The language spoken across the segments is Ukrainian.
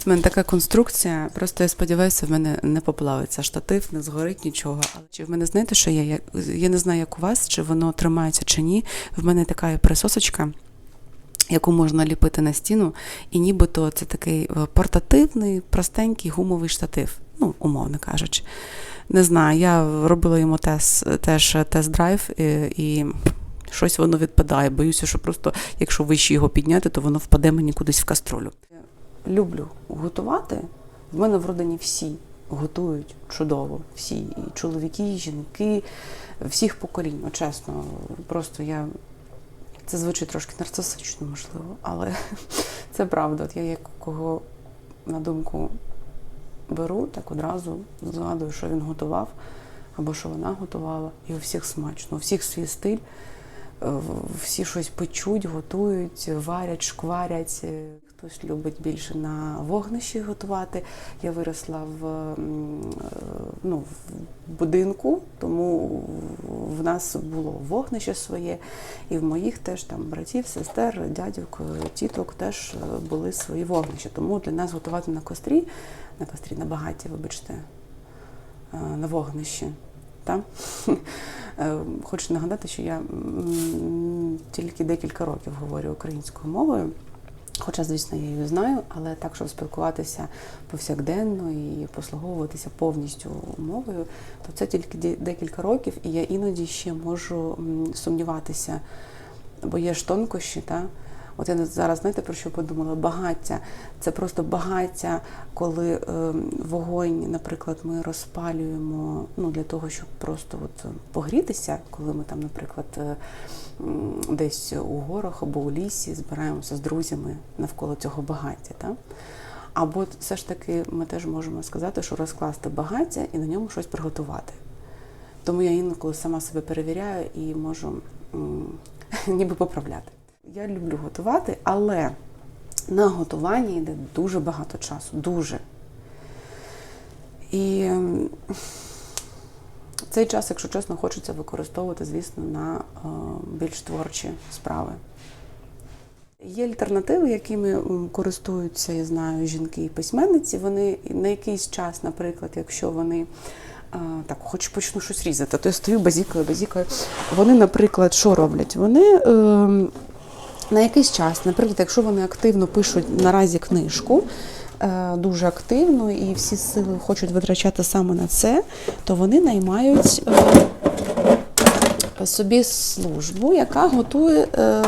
Тут в мене така конструкція. Просто я сподіваюся, в мене не поплавиться штатив, не згорить нічого. Але чи в мене знаєте, що? Я, я не знаю, як у вас, чи воно тримається чи ні. В мене така присосочка. Яку можна ліпити на стіну, і нібито це такий е, портативний, простенький гумовий штатив, ну, умовно кажучи. Не знаю, я робила йому тест, теж тест-драйв, і, і щось воно відпадає. Боюся, що просто, якщо вище його підняти, то воно впаде мені кудись в каструлю. Люблю готувати. В мене в родині всі готують чудово. Всі і чоловіки, і жінки, всіх поколінь. Чесно, просто я. Це звучить трошки нарцисично, можливо, але це правда. От я як кого на думку беру, так одразу згадую, що він готував, або що вона готувала, і у всіх смачно, у всіх свій стиль, е, всі щось печуть, готують, варять, шкварять. Е, Хтось любить більше на вогнищі готувати. Я виросла в, е, ну, в будинку, тому в нас було вогнище своє, і в моїх теж там братів, сестер, дядьок, тіток теж е, були свої вогнища. Тому для нас готувати на кострі, на кострі, на багаті, вибачте, е, на вогнищі. Та? Е, Хочу нагадати, що я тільки декілька років говорю українською мовою. Хоча, звісно, я її знаю, але так, щоб спілкуватися повсякденно і послуговуватися повністю мовою, то це тільки декілька років, і я іноді ще можу сумніватися, бо є ж тонкощі, та? От я зараз знаєте про що подумала? Багаття. Це просто багаття, коли е, вогонь, наприклад, ми розпалюємо ну, для того, щоб просто от погрітися, коли ми там, наприклад, е, десь у горах або у лісі збираємося з друзями навколо цього багаття. Та? Або все ж таки ми теж можемо сказати, що розкласти багаття і на ньому щось приготувати. Тому я інколи сама себе перевіряю і можу ніби поправляти. Я люблю готувати, але на готування йде дуже багато часу. Дуже. І ем, цей час, якщо чесно, хочеться використовувати, звісно, на е, більш творчі справи. Є альтернативи, якими користуються, я знаю, жінки і письменниці. Вони на якийсь час, наприклад, якщо вони а, так, хоч почну щось різати, то я стою базікою, базікою. Вони, наприклад, що роблять? Вони е, на якийсь час, наприклад, якщо вони активно пишуть наразі книжку, е, дуже активно і всі сили хочуть витрачати саме на це, то вони наймають. Собі службу, яка готує, е,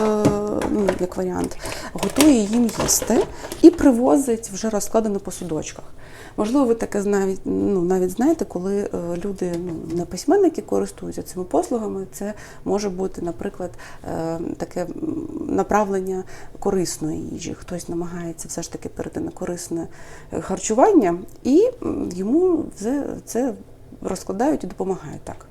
ну, як варіант, готує їм їсти і привозить вже розкладено по судочках. Можливо, ви таке навіть, ну, навіть знаєте, коли е, люди, ну, не письменники, користуються цими послугами, це може бути, наприклад, е, таке направлення корисної їжі. Хтось намагається все ж таки перейти на корисне харчування, і йому це розкладають і допомагають так.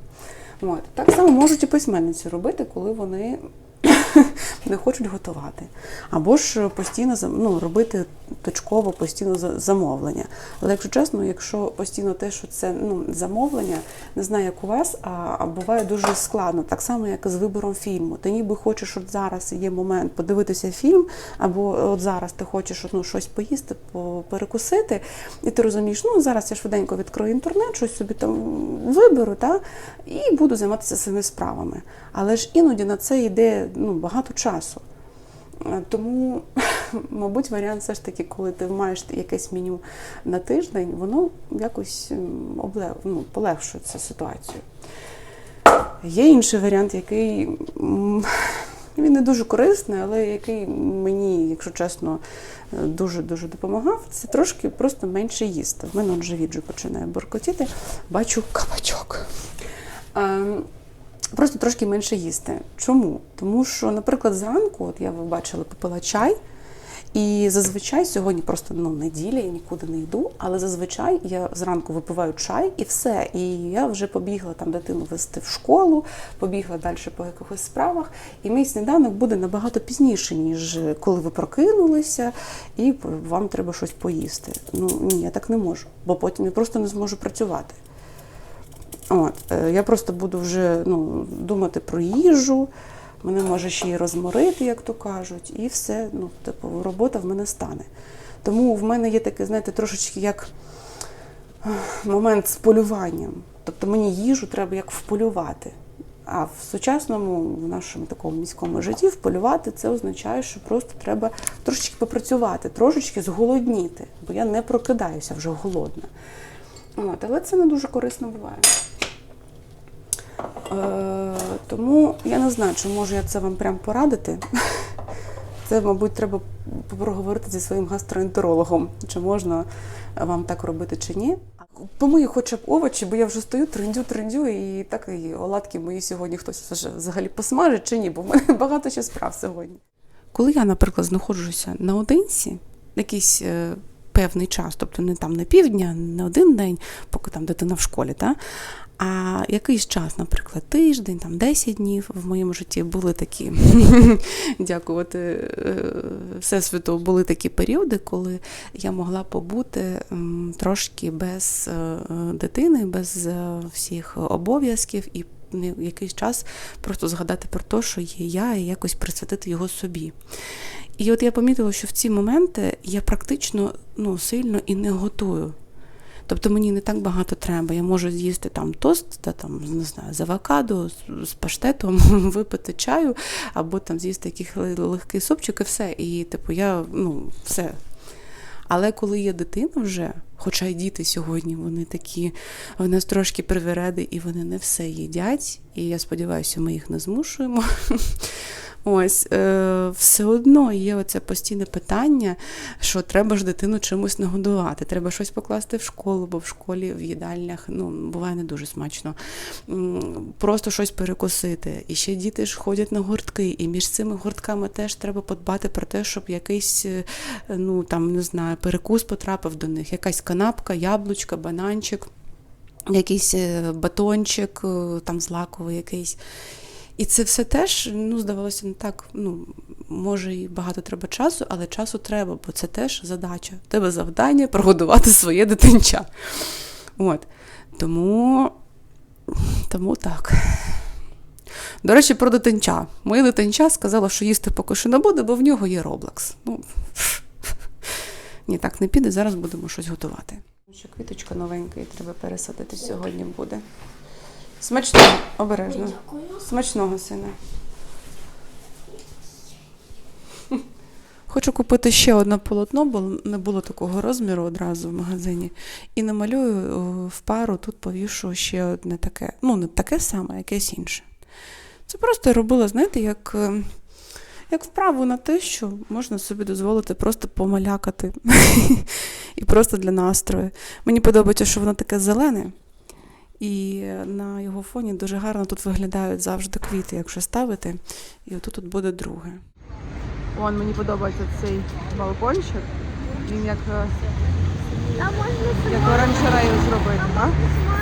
От. Так само можуть і письменниці робити, коли вони не хочуть готувати. Або ж постійно ну, робити точково постійно замовлення. Але якщо чесно, якщо постійно те, що це ну, замовлення, не знаю, як у вас, а, буває дуже складно, так само, як з вибором фільму. Ти ніби хочеш, от зараз є момент подивитися фільм, або от зараз ти хочеш ну, щось поїсти, по- перекусити, і ти розумієш, ну зараз я швиденько відкрию інтернет, щось собі там виберу, та, і буду займатися своїми справами. Але ж іноді на це йде ну, багато часу. Е, Тому, мабуть, варіант все ж таки, коли ти маєш якесь меню на тиждень, воно якось обле... ну, полегшує цю ситуацію. Є інший варіант, який він не дуже корисний, але який мені, якщо чесно, дуже-дуже допомагав. Це трошки просто менше їсти. В мене он живіт починає буркотіти, бачу кабачок. Просто трошки менше їсти. Чому? Тому що, наприклад, зранку, от я ви бачили, попила чай, і зазвичай сьогодні просто ну, неділя, я нікуди не йду, але зазвичай я зранку випиваю чай і все. І я вже побігла там дитину вести в школу, побігла далі по якихось справах. І мій сніданок буде набагато пізніше, ніж коли ви прокинулися, і вам треба щось поїсти. Ну ні, я так не можу, бо потім я просто не зможу працювати. От, е, я просто буду вже ну, думати про їжу, мене може ще й розморити, як то кажуть, і все, ну, типу, робота в мене стане. Тому в мене є такий, знаєте, трошечки як момент з полюванням. Тобто мені їжу треба як вполювати. А в сучасному, в нашому такому міському житті вполювати це означає, що просто треба трошечки попрацювати, трошечки зголодніти, бо я не прокидаюся вже голодна. От, але це не дуже корисно буває. Е, тому я не знаю, чи можу я це вам прям порадити. Це, мабуть, треба проговорити зі своїм гастроентерологом, чи можна вам так робити чи ні. Помию хоча б овочі, бо я вже стою, трендю, трендю, і так і оладки мої сьогодні хтось взагалі посмажить чи ні, бо в мене багато ще справ сьогодні. Коли я, наприклад, знаходжуся наодинці, якийсь е, певний час, тобто не там не півдня, не один день, поки там дитина в школі, та? а якийсь час, наприклад, тиждень, там 10 днів в моєму житті були такі, дякувати е, Всесвіту, були такі періоди, коли я могла побути трошки без е, дитини, без е, всіх обов'язків і якийсь час просто згадати про те, що є я, і якось присвятити його собі. І от я помітила, що в ці моменти я практично ну, сильно і не готую. Тобто мені не так багато треба. Я можу з'їсти там тост, та там не знаю, з авокадо, з, паштетом, випити чаю, або там з'їсти якийсь легкий супчик і все. І типу я ну все. Але коли є дитина вже, хоча й діти сьогодні, вони такі, в нас трошки привереди, і вони не все їдять. І я сподіваюся, ми їх не змушуємо. Ось е, все одно є оце постійне питання, що треба ж дитину чимось нагодувати, треба щось покласти в школу, бо в школі в їдальнях ну буває не дуже смачно. Просто щось перекусити. І ще діти ж ходять на гуртки, і між цими гуртками теж треба подбати про те, щоб якийсь е, ну там не знаю, перекус потрапив до них, якась канапка, яблучка, бананчик. Якийсь е, батончик, там злаковий якийсь. І це все теж, ну, здавалося, не так. Ну, може, і багато треба часу, але часу треба, бо це теж задача. Тебе завдання прогодувати своє дитинча. От. Тому, тому так. До речі, про дитинча. Моє дитинча сказала, що їсти поки що не буде, бо в нього є Roblox. Ну, ні, так не піде, зараз будемо щось готувати. Ще квіточка новенька і треба пересадити сьогодні буде. Смачного, обережно. Дякую. Смачного сина. Хочу купити ще одне полотно, бо не було такого розміру одразу в магазині. І намалюю в пару, тут повішу ще одне таке. Ну, не таке саме, якесь інше. Це просто я робила, знаєте, як, е, як вправу на те, що можна собі дозволити просто помалякати. І просто для настрою. Мені подобається, що воно таке зелене. І на його фоні дуже гарно тут виглядають завжди квіти, якщо ставити. І отут тут буде друге. Вон мені подобається цей балкончик. Він як, е, Там можна як оранжерею зробити, так?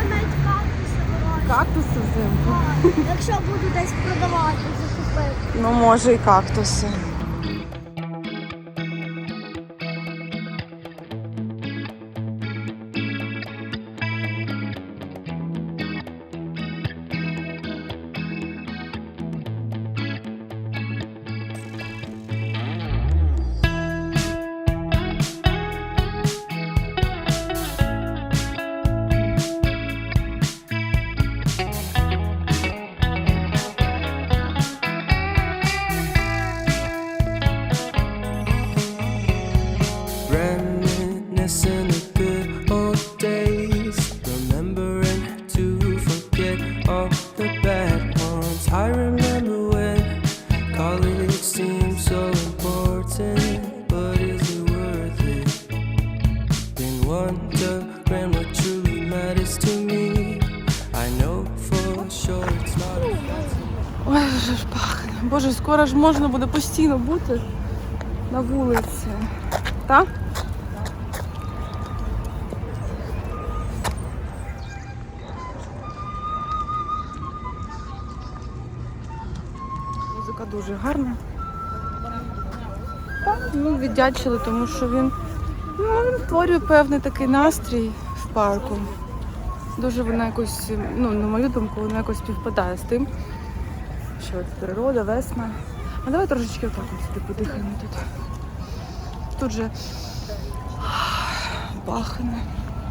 навіть кактуси вирощувати. Кактуси взимку. Якщо буду десь продавати, закупити. Ну, може, і кактуси. Wondering what truly matters to me. I know for sure it's not. Ой, вже ж пахне. Боже, скоро ж можна буде постійно бути на вулиці. Так? Музика дуже гарна. Так, ну, віддячили, тому що він створює певний такий настрій в парку. Дуже вона якось, ну, на мою думку, вона якось співпадає з тим, що от природа, весна. А давай трошечки отак от сюди подихаємо тут. Тут же пахне.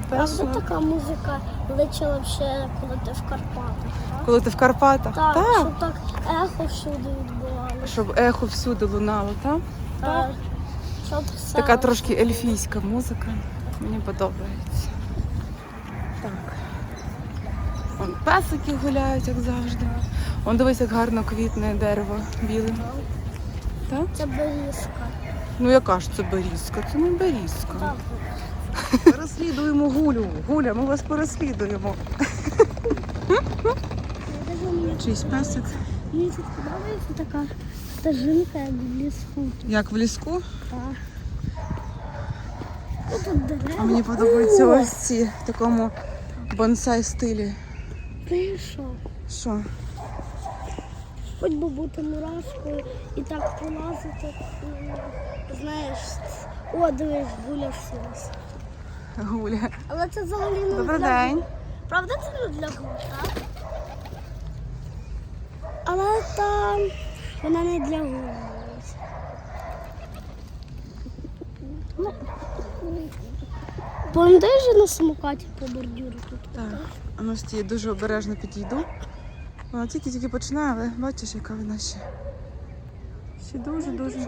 Правда така музика личила ще, коли ти в Карпатах, так? Коли ти в Карпатах? Так, Так. щоб так ехо всюди відбувалося. Щоб ехо всюди лунало, так? Так. Така трошки ельфійська музика. Мені подобається. Так. Вон песики гуляють, як завжди. Вон дивись, як гарно квітне дерево біле. Так? Це берізка. Ну яка ж це берізка? Це не берізка. Переслідуємо гулю. Гуля, ми вас переслідуємо. Чийсь песик. Мені тут подобається така стежинка, як в ліску. Як в ліску. Так. Ну, Тут дерева. А мені подобаються ось ці в такому бонсай стилі. Ти що? Що? Хоч би бути мурашкою і так полазити. Знаєш, о, дивись, гуля всілася. Гуля. Але це взагалі не Добрий для день. Правда, це не для гуль, так? Але там вона не для навіть. Ну, я на самокаті по бордюру тут? Так. А ну стій, дуже обережно підійду. Вона тільки-тільки починає, але бачиш, яка вона ще. Ще дуже-дуже.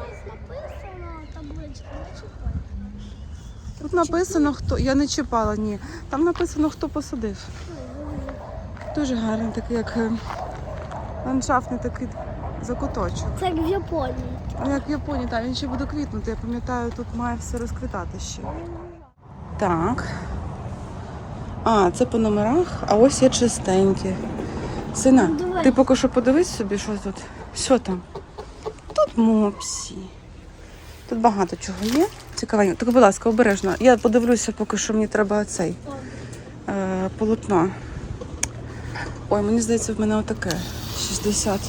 Тут написано, хто. Я не чіпала, ні. Там написано, хто посадив. Дуже гарний такий, як е, ландшафтний такий закуточок. Це як в Японії. Ну, як в Японії, так, він ще буде квітнути. Я пам'ятаю, тут має все розквітати ще. Так. А, це по номерах, а ось є чистенькі. Сина, Давай. ти поки що подивись собі, що тут. Що там? Тут мопсі. Тут багато чого є. Цікавенько. Так, будь ласка, обережно. Я подивлюся, поки що мені треба цей е, полотно. Ой, мені здається, в мене отаке. 60.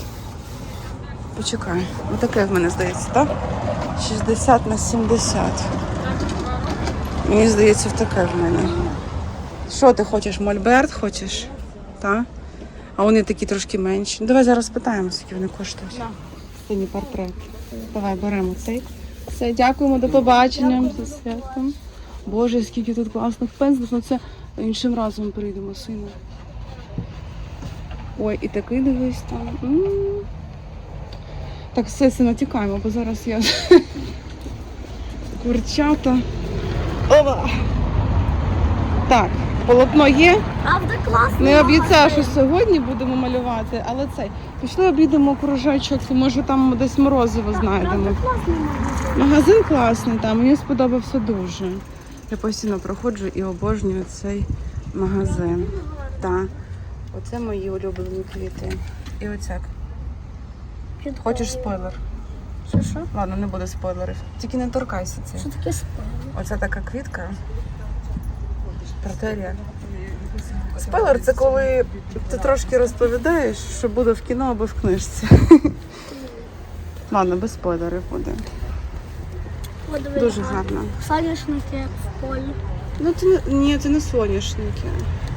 Почекай. Отаке в мене здається, так? 60 на 70. Мені здається, в таке в мене. Що ти хочеш? Мольберт хочеш? Так? А вони такі трошки менші. Ну, Давай зараз питаємо, скільки вони коштують. Сині портрет. Давай беремо цей. Все, дякуємо, до побачення. Зі святом. Боже, скільки тут класних пензлів. Ну це іншим разом прийдемо, сину. Ой, і такий дивись там. М. Так, все, сина, тікаємо, бо зараз я курчата. Ова! Так, полотно є. Правда, класно. Не обіцяю, що сьогодні будемо малювати, але цей. Пішли обійдемо кружечок, може там десь морозиво знайдемо. Правда, класно магазин. Магазин класний, там мені сподобався дуже. Я постійно проходжу і обожнюю цей магазин. Так. Оце мої улюблені квіти. І оцяк. Підходить. Хочеш спойлер? Що, що? Ладно, не буде спойлерів. Тільки не торкайся це. Що таке спина? Оце така квітка. Протерія. Спойлер це коли ти трошки розповідаєш, що буде в кіно або в книжці. Ладно, без спойлерів буде. Дуже гарно. Соняшники в полі. Ну не ні, це не соняшники.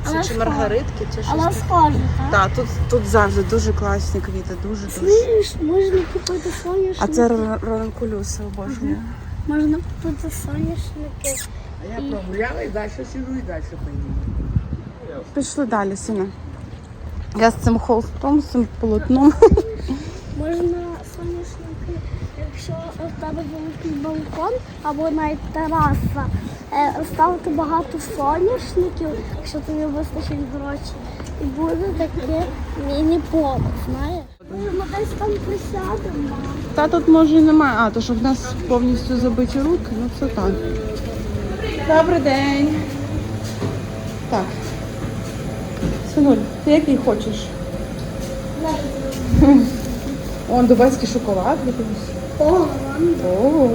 Це чи маргаритки, чи щось. Але таке. схоже, так? Так, тут, тут завжди дуже класні квіти, дуже дуже. Слышиш, можна купити соняшники. А це ранкулюси обожнюю. Можна купити соняшники. А я прогуляла і далі сіду і далі поїду. Пішли далі, сина. Я з цим холстом, з цим полотном. Можна соняшники, якщо в тебе великий балкон або навіть тераса, ставити багато соняшників, якщо тобі вистачить грошей. І буде таке міні-поле, знаєш? Ми десь там присядемо. Та тут може і немає. А, то що в нас повністю забиті руки, ну це так. Добрий день. Так. Синуль, ти який хочеш? Он дубайський шоколад якийсь. О. О.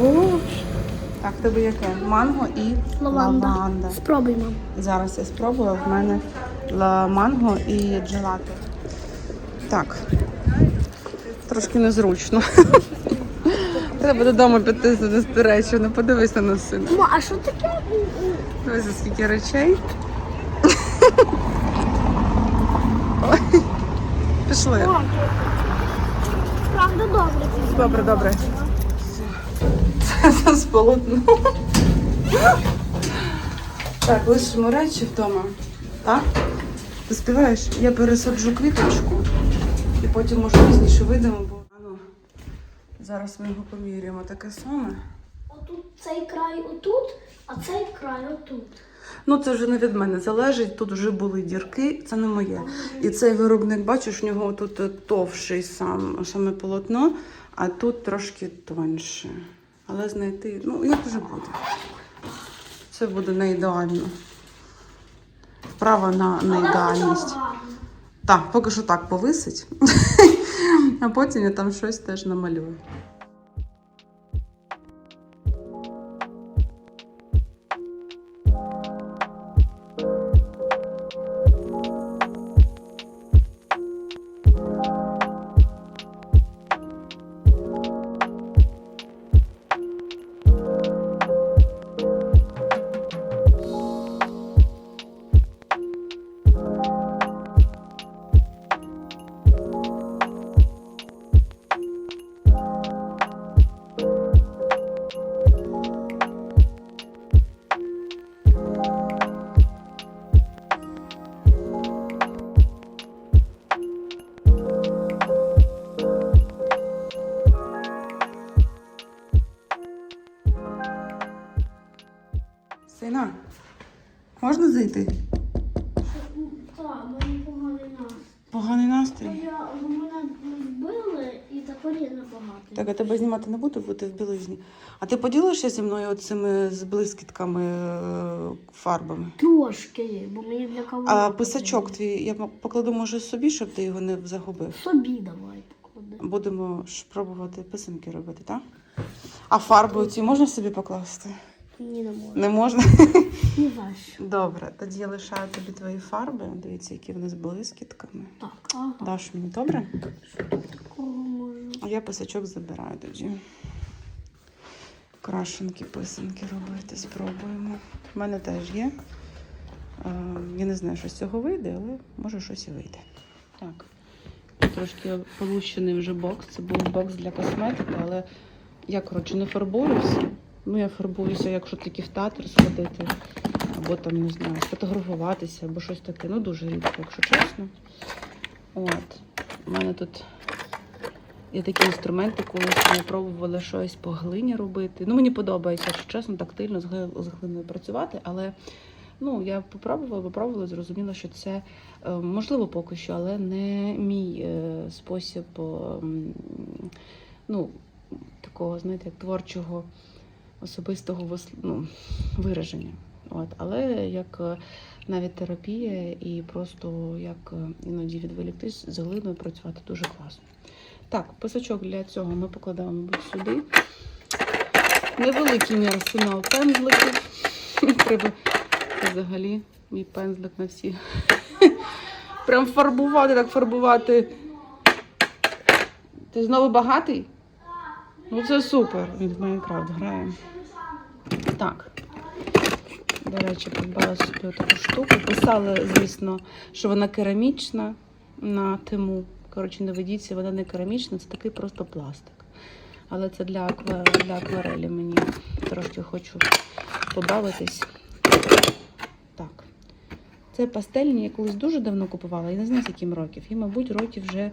Так, тебе яке? Манго і Лаванда. лаванда. Спробуй, мам. Зараз я спробую. В мене манго і джелато. Так. Трошки незручно. Треба додому піти занести речі. Не подивись на нас сина. Ма, а що таке? Дивися, скільки речей. Ой. Пішли. Правда добре. Добре, добре. Це з полотно. Так, лишимо речі вдома. Так? Співаєш? Я пересаджу квіточку і потім може пізніше вийдемо, бо ну, зараз ми його поміряємо таке саме. Отут цей край отут, а цей край отут. Ну, це вже не від мене залежить. Тут вже були дірки, це не моє. І цей виробник, бачиш, у нього тут е, товший сам, саме полотно, а тут трошки тоньше. Але знайти, ну, як вже буде. Це буде не ідеально. Вправа на неідеальність. Так, поки що так повисить, а потім я там щось теж намалюю. Можна? Так, мені поганий нас. Поганий настрій. Я мене вбили і тепер я набагато. Так, я тебе знімати не буду, бути в білизні. А ти поділишся зі мною цими з блискітками е, фарбами? Трошки, бо мені для кого. А писачок твій я покладу, може, собі, щоб ти його не загубив. Собі давай поклади. Будемо ж пробувати писанки робити, так? А фарби ці можна собі покласти? Ні, не можу. Не можна? За що. Добре, тоді я лишаю тобі твої фарби. Дивіться, які вони з блискітками. Так, ага. Даш мені, добре? Такого можу. А я писачок забираю тоді. Крашенки, писанки робити, спробуємо. У мене теж є. Е, Я не знаю, що з цього вийде, але може щось і вийде. Так. Трошки полущений вже бокс. Це був бокс для косметики, але я, коротше, не фарбуюся. Ну, я фарбуюся, якщо тільки в театр сходити, або там, не знаю, сфотографуватися, або щось таке. Ну, дуже рідко, якщо чесно. От. У мене тут Є такі інструменти, колись ми пробували щось по глині робити. Ну, мені подобається, якщо чесно, тактильно з глиною працювати, але ну, я попробувала, попробувала, зрозуміла, що це е, можливо поки що, але не мій е, спосіб е, ну, такого, знаєте, творчого особистого ну, вираження. От, але як е, навіть терапія і просто як е, іноді відволіктись з глиною працювати дуже класно. Так, писачок для цього ми мабуть, сюди. Невеликий мій арсенал пензликів. Треба взагалі мій пензлик на всі. Прям фарбувати, так фарбувати. Ти знову багатий? Ну це супер. Він в Майнкрафт грає. Так. До речі, придбала собі таку штуку. Писали, звісно, що вона керамічна на тиму. Коротше, не ведіться, вона не керамічна, це такий просто пластик. Але це для, для акварелі мені трошки хочу побавитись. Так. Це пастельні, я колись дуже давно купувала, я не знаю, з яким років. І, мабуть, років вже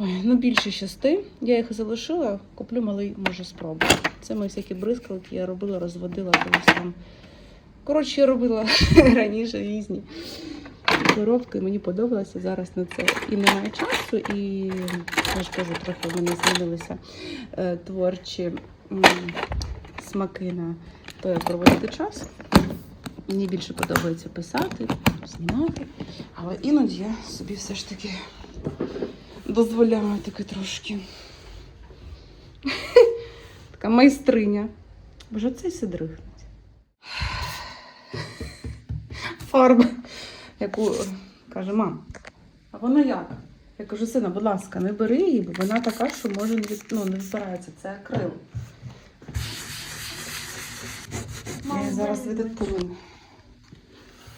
ой, ну, більше шести. Я їх залишила, куплю малий, може, спробую. Це мої всякі бризкалки, я робила, розводила колись там. Коротше, я робила раніше різні коробки, мені подобалося зараз на це. І немає часу, і я ж кажу, трохи в мене змінилися е, творчі смаки на як проводити час. Мені більше подобається писати, знімати, але іноді я собі все ж таки дозволяю таке трошки. Така майстриня. Боже, цей сидрихнуть. Фарба яку каже, мам, а вона як? Я кажу, сина, будь ласка, не бери її, бо вона така, що може не, від... ну, не збирається. Це акрил. Я її зараз відтину.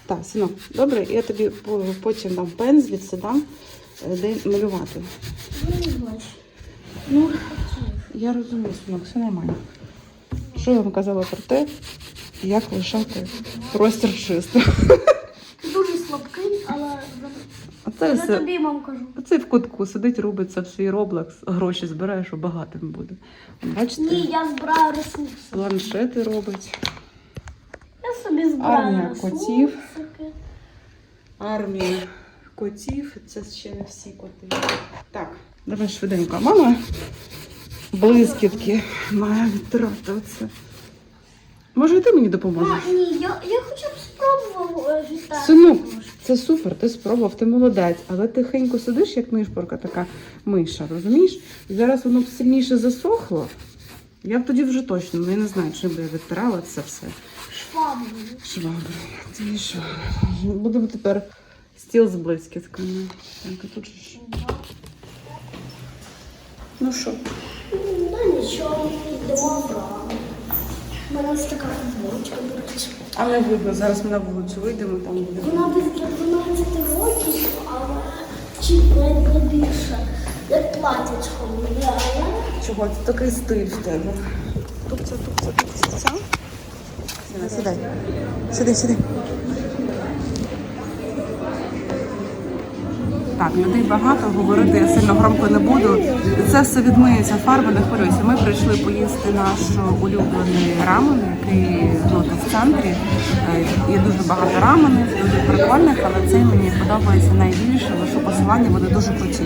Так, синок, добре, я тобі потім дам пензлі, це дам, де малювати. Ну, я розумію, синок, все нормально. Що я вам казала про те, як лишати простір чистим. Дуже слабкий, але Оце я все. тобі мам кажу. Оцей в кутку сидить, робить це в свій Roblox, гроші збирає, що багатим буде. Бачите? Ні, я збираю ресурси. Планшети робить. Я собі збираю Армія ресурси. котів. Армія котів. Це ще не всі коти. Так, давай швиденько. Мама блискітки має відтирати оце. Може, і ти мені допоможеш? А, ні, я, я хоча б спробував е. Синок, це супер, ти спробував, ти молодець, але тихенько сидиш, як нишпорка така миша, розумієш? І зараз воно б сильніше засохло. Я б тоді вже точно, ну я не знаю, чим би я відтирала це все. Шваброю. Швабри. Це швабри. Будемо тепер стіл з блискітками. Так, а тут ж. Ну що? Да нічого, йдемо в. У мене ось така футболочка, речі. А не видно, зараз ми на вулицю вийдемо, там буде. Вона без 12 років, але чуть не більше. Як платячко виглядає. Чого це такий стиль в тебе? Тупця, тупця, тупця. Сідай. Сідай, сідай. Так, людей багато, говорити я сильно громко не буду. Це все відмиється фарба, не хвилюйся. Ми прийшли поїсти наш улюблений рамен, який тут в центрі. Е, Є дуже багато раменів, дуже прикольних, але цей мені подобається найбільше, що посилання вони дуже круті.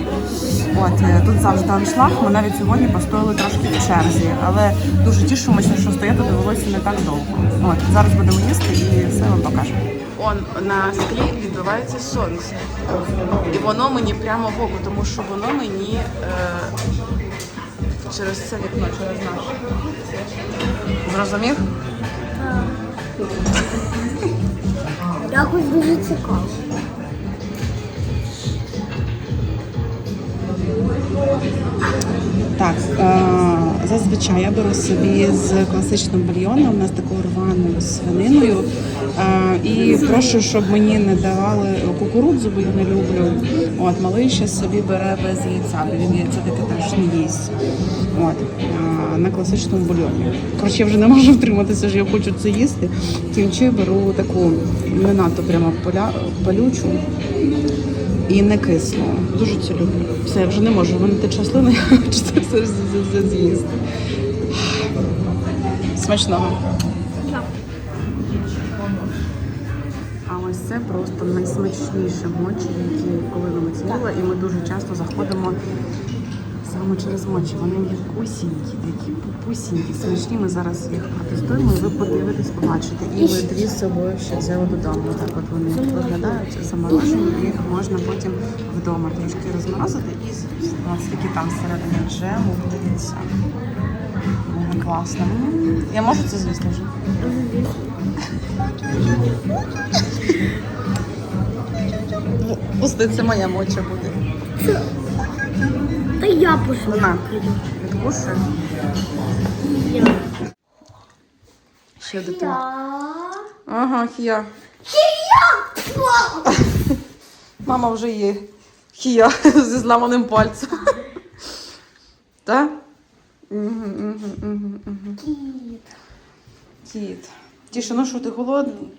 От е, тут завжди аншлаг. Ми навіть сьогодні постояли трошки в черзі, але дуже тішимося, що стояти довелося не так довго. От зараз будемо їсти і все вам покажемо. Он на склі відбивається сонце. І воно мені прямо в око, тому що воно мені е, через це вікно, через наше. Зрозумів? Якось дуже цікаво. Так, е, зазвичай я беру собі з класичним бульйоном, у нас декорованою свининою. Е, і прошу, щоб мені не давали кукурудзу, бо я не люблю. От, малий ще собі бере без яйця, бо він яйця таке теж не їсть. От, на класичному бульйоні. Коротше, я вже не можу втриматися, що я хочу це їсти. Кінчу беру таку не надто прямо поля, палючу і не кисло. Дуже це люблю. Все, я вже не можу. винити часлини, я хочу це все, з'їсти. Смачного. Це просто найсмачніше мочі, які коли цілила, і ми дуже часто заходимо саме через мочі. Вони м'якусінькі, такі пупусінькі, смачні. Ми зараз їх протестуємо, і ви подивитесь, побачите. І ми дві з собою ще взяли додому. Так от вони виглядають заморожені, їх можна потім вдома трошки розморозити і з'їсти. Ось скільки там всередині джему, дивіться. Мега класно. Я можу це з'їсти вже? Пусти, це моя моча буде. Я пошла. На, відкушуй. Ще дитина. Я... Ага, хія. Вау! Мама вже є. Хія зі зламаним пальцем. Так? Кіт. Кіт. Тіше, ну що, ти голодний?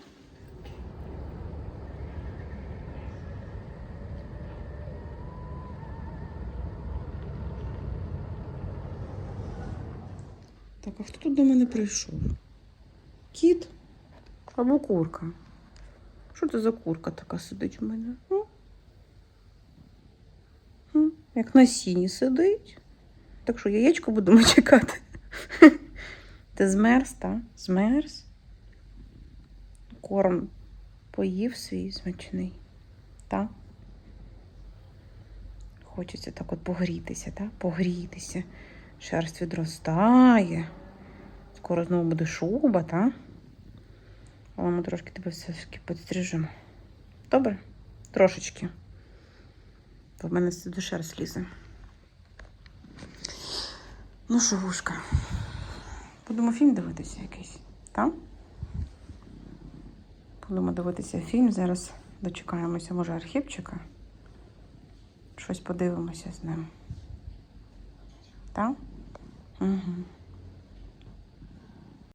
А хто тут до мене прийшов? Кіт або курка? Що це за курка така сидить у мене? М? Як на сіні сидить. Так що яєчко будемо чекати. Ти змерз, так? Змерз. Корм поїв свій смачний. Так? Хочеться так от погрітися, так? Погрітися. Шерсть відростає. Скоро знову буде шуба, так? Але ми трошки тебе все ж таки підстрижемо. Добре? Трошечки. Бо в мене сюди шерсть лізе. Ну що. Будемо фільм дивитися якийсь, так? Будемо дивитися фільм. Зараз дочекаємося, може, архівчика. Щось подивимося з ним. Так? Угу.